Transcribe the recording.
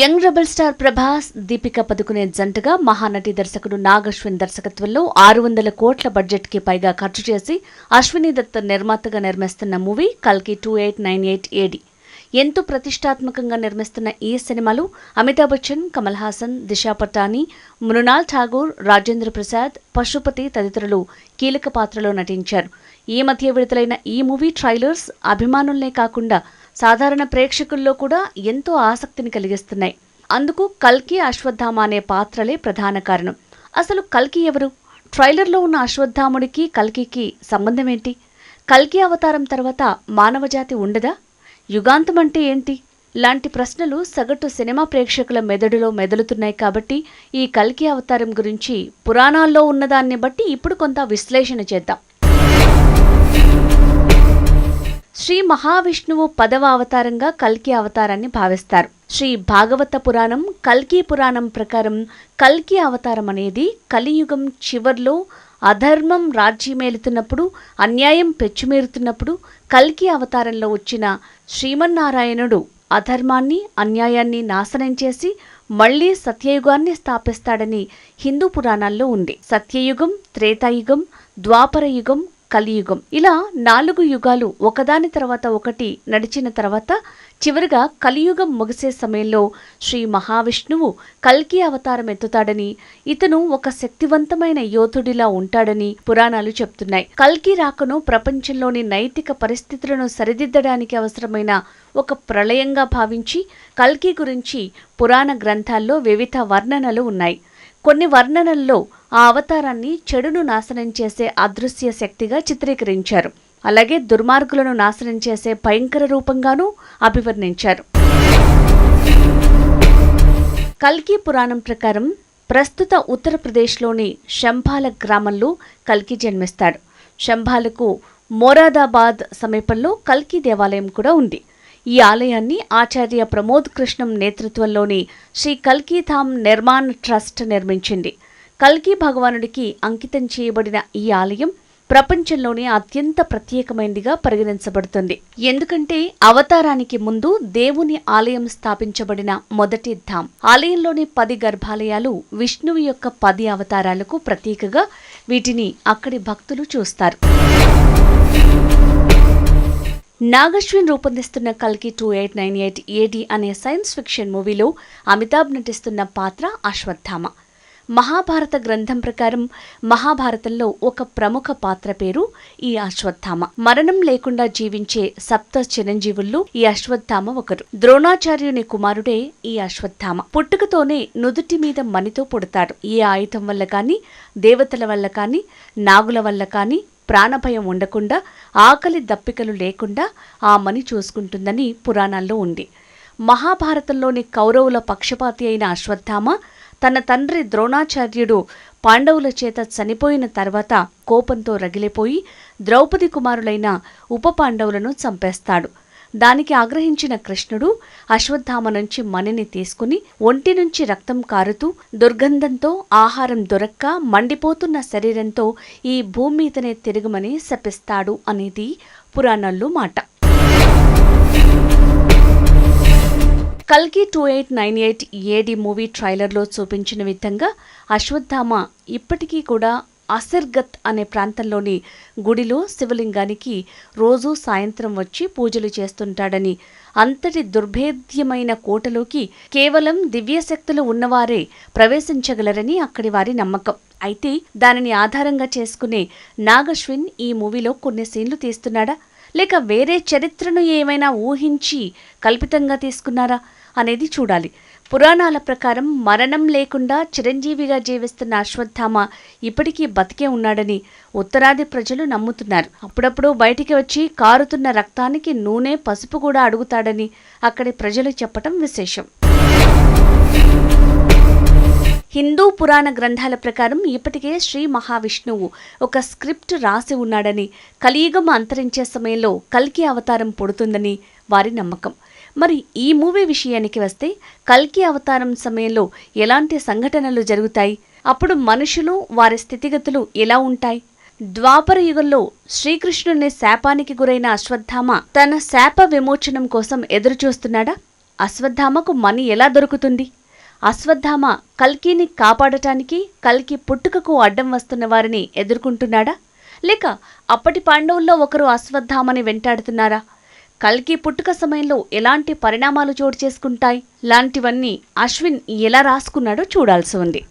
Young rebel star Prabhas Deepika Padukone జంటగా మహానటి దర్శకుడు నాగశ్విన్ దర్శకత్వంలో ఆరు వందల కోట్ల బడ్జెట్కి పైగా ఖర్చు చేసి అశ్విని దత్ నిర్మాతగా నిర్మిస్తున్న మూవీ కల్కి two eight nine eight AD. ఎంతో ప్రతిష్టాత్మకంగా నిర్మిస్తున్న ఈ సినిమాలో అమితాబ్ బచ్చన్ కమల్ హాసన్ దిశా పటాని మృణాల్ ఠాగూర్ రాజేంద్ర ప్రసాద్ పశుపతి తదితరులు కీలక పాత్రలో నటించారు. ఈ మధ్య విడుదలైన ఈ మూవీ ట్రైలర్స్ అభిమానులనే కాకుండా సాధారణ ప్రేక్షకుల్లో కూడా ఎంతో ఆసక్తిని కలిగిస్తున్నాయి. అందుకు కల్కి అశ్వత్థామ అనే పాత్రలే ప్రధాన కారణం. అసలు కల్కి ఎవరు? ట్రైలర్లో ఉన్న అశ్వత్థాముడికి కల్కికి సంబంధం ఏంటి కల్కి అవతారం తర్వాత మానవజాతి ఉండదా? యుగాంతం అంటే ఏంటి? లాంటి ప్రశ్నలు సగటు సినిమా ప్రేక్షకుల మెదడులో మెదులుతున్నాయి కాబట్టి ఈ కల్కి అవతారం గురించి పురాణాల్లో ఉన్నదాన్ని బట్టి ఇప్పుడు కొంత విశ్లేషణ చేద్దాం. శ్రీ మహావిష్ణువు పదవ అవతారంగా కల్కి అవతారాన్ని భావిస్తారు. శ్రీ భాగవత పురాణం కల్కి పురాణం ప్రకారం కల్కి అవతారం అనేది కలియుగం చివర్లో అధర్మం రాజ్యమేలుతున్నప్పుడు అన్యాయం పెచ్చుమేరుతున్నప్పుడు కల్కి అవతారంలో వచ్చిన శ్రీమన్నారాయణుడు అధర్మాన్ని అన్యాయాన్ని నాశనం చేసి మళ్ళీ సత్యయుగాన్ని స్థాపిస్తాడని హిందూ పురాణాల్లో ఉంది. సత్యయుగం త్రేతాయుగం ద్వాపరయుగం కలియుగం. ఇలా నాలుగు యుగాలు ఒకదాని తర్వాత ఒకటి నడిచిన తర్వాత చివరిగా కలియుగం ముగిసే సమయంలో శ్రీ మహావిష్ణువు కల్కి అవతారం ఎత్తుతాడని ఇతను ఒక శక్తివంతమైన యోధుడిలా ఉంటాడని పురాణాలు చెప్తున్నాయి. కల్కి రాకను ప్రపంచంలోని నైతిక పరిస్థితులను సరిదిద్దడానికి అవసరమైన ఒక ప్రళయంగా భావించి కల్కి గురించి పురాణ గ్రంథాల్లో వివిధ వర్ణనలు ఉన్నాయి. కొన్ని వర్ణనల్లో ఆ అవతారాన్ని చెడును నాశనం చేసే అదృశ్య శక్తిగా చిత్రీకరించారు. అలాగే దుర్మార్గులను నాశనం చేసే భయంకర రూపంగానూ అభివర్ణించారు. కల్కి పురాణం ప్రకారం ప్రస్తుత ఉత్తరప్రదేశ్లోని శంభాల గ్రామంలో కల్కి జన్మిస్తాడు. శంభాలకు మోరాదాబాద్ సమీపంలో కల్కి దేవాలయం కూడా ఉంది. ఈ ఆలయాన్ని ఆచార్య ప్రమోద్ కృష్ణం నేతృత్వంలోని శ్రీ కల్కీధామ్ నిర్మాణ్ ట్రస్ట్ నిర్మించింది. కల్కి భగవానుడికి అంకితం చేయబడిన ఈ ఆలయం ప్రపంచంలోనే అత్యంత ప్రత్యేకమైనదిగా పరిగణించబడుతుంది. ఎందుకంటే అవతారానికి ముందు దేవుని ఆలయం స్థాపించబడిన మొదటి ధామ్. ఆలయంలోని పది గర్భాలయాలు విష్ణువు యొక్క పది అవతారాలకు ప్రతీకగా వీటిని అక్కడి భక్తులు చూస్తారు. నాగశ్విన్ రూపొందిస్తున్న కల్కి two eight nine eight AD అనే సైన్స్ ఫిక్షన్ మూవీలో అమితాబ్ నటిస్తున్న పాత్ర అశ్వత్థామ. మహాభారత గ్రంథం ప్రకారం మహాభారతంలో ఒక ప్రముఖ పాత్ర పేరు ఈ అశ్వత్థామ. మరణం లేకుండా జీవించే సప్త చిరంజీవుల్లో ఈ అశ్వత్థామ ఒకరు. ద్రోణాచార్యుని కుమారుడే ఈ అశ్వత్థామ. పుట్టుకతోనే నుదుటి మీద మణితో పుడతాడు. ఈ ఆయుధం వల్ల కాని దేవతల వల్ల కాని నాగుల వల్ల కాని ప్రాణభయం ఉండకుండా ఆకలి దప్పికలు లేకుండా ఆ మణి చూసుకుంటుందని పురాణాల్లో ఉంది. మహాభారతంలోని కౌరవుల పక్షపాతి అయిన అశ్వత్థామ తన తండ్రి ద్రోణాచార్యుడు పాండవుల చేత చనిపోయిన తర్వాత కోపంతో రగిలిపోయి ద్రౌపది కుమారులైన ఉప పాండవులను చంపేస్తాడు. దానికి ఆగ్రహించిన కృష్ణుడు అశ్వత్థామ నుంచి మణిని తీసుకుని ఒంటి నుంచి రక్తం కారుతూ దుర్గంధంతో ఆహారం దొరక్క మండిపోతున్న శరీరంతో ఈ భూమి మీదనే తిరుగుమని శపిస్తాడు అనేది పురాణాల్లో మాట. కల్కి two eight nine eight AD movie ట్రైలర్లో చూపించిన విధంగా అశ్వత్థామ ఇప్పటికీ కూడా అసిర్గత్ అనే ప్రాంతంలోని గుడిలో శివలింగానికి రోజూ సాయంత్రం వచ్చి పూజలు చేస్తుంటాడని అంతటి దుర్భేద్యమైన కోటలోకి కేవలం దివ్యశక్తులు ఉన్నవారే ప్రవేశించగలరని అక్కడి వారి నమ్మకం. అయితే దానిని ఆధారంగా చేసుకునే నాగశ్విన్ ఈ మూవీలో కొన్ని సీన్లు తీస్తున్నాడా? లేక వేరే చరిత్రను ఏమైనా ఊహించి కల్పితంగా తీసుకున్నారా అనేది చూడాలి. పురాణాల ప్రకారం మరణం లేకుండా చిరంజీవిగా జీవిస్తున్న అశ్వత్థామ ఇప్పటికీ బతికే ఉన్నాడని ఉత్తరాది ప్రజలు నమ్ముతున్నారు. అప్పుడప్పుడు బయటికి వచ్చి కారుతున్న రక్తానికి నూనె పసుపు కూడా అడుగుతాడని అక్కడి ప్రజలు చెప్పటం విశేషం. హిందూ పురాణ గ్రంథాల ప్రకారం ఇప్పటికే శ్రీ మహావిష్ణువు ఒక స్క్రిప్ట్ రాసి ఉన్నాడని కలియుగం అంతరించే సమయంలో కల్కి అవతారం పుడుతుందని వారి నమ్మకం. మరి ఈ మూవీ విషయానికి వస్తే కల్కి అవతారం సమయంలో ఎలాంటి సంఘటనలు జరుగుతాయి? అప్పుడు మనుషులు వారి స్థితిగతులు ఎలా ఉంటాయి? ద్వాపర యుగంలో శ్రీకృష్ణుని శాపానికి గురైన అశ్వత్థామ తన శాప విమోచనం కోసం ఎదురుచూస్తున్నాడా? అశ్వత్థామకు మనీ ఎలా దొరుకుతుంది? అశ్వత్థామ కల్కిని కాపాడటానికి కల్కి పుట్టుకకు అడ్డం వస్తున్న వారిని ఎదుర్కొంటున్నాడా? లేక అప్పటి పాండవుల్లో ఒకరు అశ్వత్థామని వెంటాడుతున్నారా? కల్కి పుట్టుక సమయంలో ఎలాంటి పరిణామాలు చోటు చేసుకుంటాయి? లాంటివన్నీ అశ్విన్ ఎలా రాసుకున్నాడో చూడాల్సి ఉంది.